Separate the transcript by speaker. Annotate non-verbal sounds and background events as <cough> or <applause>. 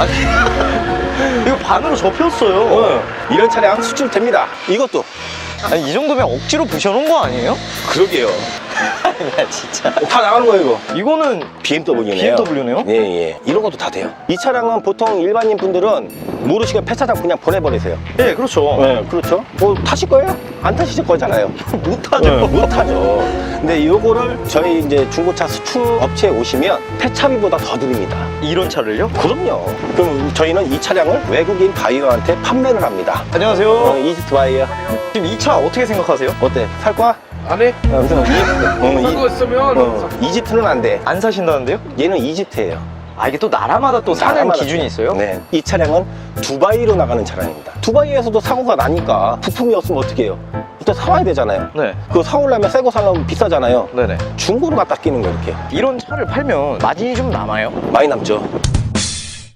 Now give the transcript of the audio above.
Speaker 1: 아니 <laughs> 이거 반으로 접혔어요.
Speaker 2: 이런 차량 수출 됩니다. 이것도
Speaker 1: 아니 이 정도면 억지로 부셔놓은 거 아니에요?
Speaker 2: 그러게요. <laughs>
Speaker 1: 야 진짜.
Speaker 2: 다 나가는 거예요, 이거.
Speaker 1: 이거는
Speaker 2: BMW네요.
Speaker 1: BMW네요?
Speaker 2: 예, 예. 이런 것도 다 돼요. 이 차량은 보통 일반인 분들은 모르시고 폐차장 그냥 보내버리세요.
Speaker 1: 예 그렇죠.
Speaker 2: 네, 그렇죠. 뭐 타실 거예요? 안 타실 거잖아요. <laughs>
Speaker 1: 못하죠.
Speaker 2: 네, 못 타죠. 근데 요거를 저희 이제 중고차 수출 업체에 오시면 폐차비보다 더 드립니다.
Speaker 1: 이런 차를요?
Speaker 2: 그럼요. 그럼 저희는 이 차량을 외국인 바이어한테 판매를 합니다.
Speaker 1: 안녕하세요.
Speaker 2: 어, 이집트 바이어.
Speaker 1: 지금 이 차 어떻게 생각하세요?
Speaker 2: 어때? 살 거야?
Speaker 3: 안 해?
Speaker 2: 아무튼 이, <laughs> 어, 이,
Speaker 3: 있으면
Speaker 2: 어, 이집트는 안 돼.
Speaker 1: 안 사신다는데요?
Speaker 2: 얘는 이집트예요.
Speaker 1: 아 이게 또 나라마다 또 사는
Speaker 2: 나라마다
Speaker 1: 기준이 있어요?
Speaker 2: 네. 이 차량은 두바이로 나가는 차량입니다. 두바이에서도 사고가 나니까 부품이 없으면 어떻게 해요? 일단 사와야 되잖아요.
Speaker 1: 네.
Speaker 2: 그거 사오려면 새거 사려면 비싸잖아요.
Speaker 1: 네네.
Speaker 2: 중고로 갖다 끼는 거 이렇게.
Speaker 1: 이런 차를 팔면 마진이 좀 남아요?
Speaker 2: 많이 남죠.